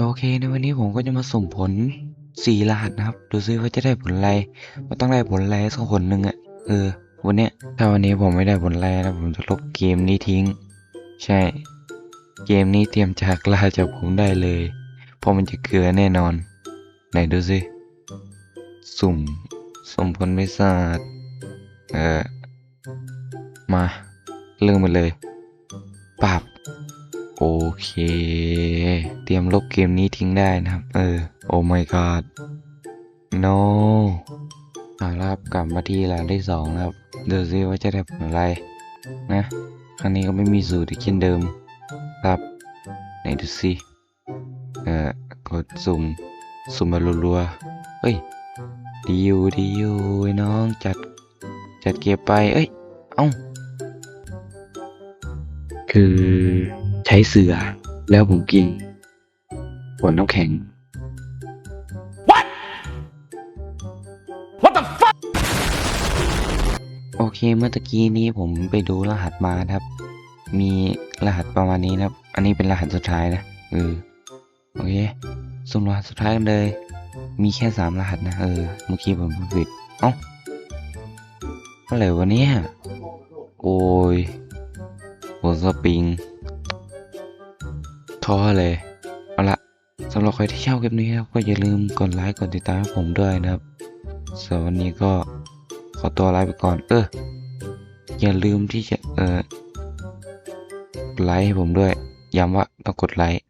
โอเคในวันนี้ผมก็จะมาสุ่มผลสี่รหัสนะครับ ดูซิว่าจะได้ผลอะไรมันต้องได้ผลอะไรสักผลหนึ่งอะเออวันเนี้ยถ้าวันนี้ผมไม่ได้ผลอะไรนะผมจะลบเกมนี้ทิ้ง ใช่ เกมนี้เตรียมจากลาจากผมได้เลยเพราะมันจะเกลือแน่นอน ไหนดูสิสุ่มสุ่มผลไม่ทราบเออมาเริ่มมาเลยปับ โอเค เตรียมลบเกมนี้ทิ้งได้นะครับ เออ โอ้ my god no เอาละครับกลับมาที่หลานที่สองแล้วครับ เดูซิว่าจะได้ผลอะไร นะ ครั้งนี้ก็ไม่มีสูตรอีกเช่นเดิม ครับ ไหนดูสิเออกดสุ่ม สุ่มมารัวๆเฮ้ย ดีอยู่ดีอยู่น้องจัด จัดเก็บไป เอ้ย เอ้า คือ ใช้เสือ แล้วผมกินผลน้ำแข็งโอเคเมื่อตะกี้นี้ผมไปดูรหัสมานะครับ มีรหัสประมาณนี้นะครับ อันนี้เป็นรหัสสุดท้ายนะเออโอเคสุ่มรหัสสุดท้ายกันเลย มีแค่สามรหัสนะเออเมื่อกี้ผมพูดผิดเอ้าอะไรวะเนี่ย โอ้ยหัวสปริง ท้อเลยเอาละสำหรับใครที่ชอบคลิปนี้ครับก็อย่าลืมกดไลค์กดติดตามให้ผมด้วยนะครับส่วนวันนี้ก็ขอตัวลาไปก่อน เออ อย่าลืมที่จะเออไลค์ให้ผมด้วยย้ำว่าต้องกดไลค์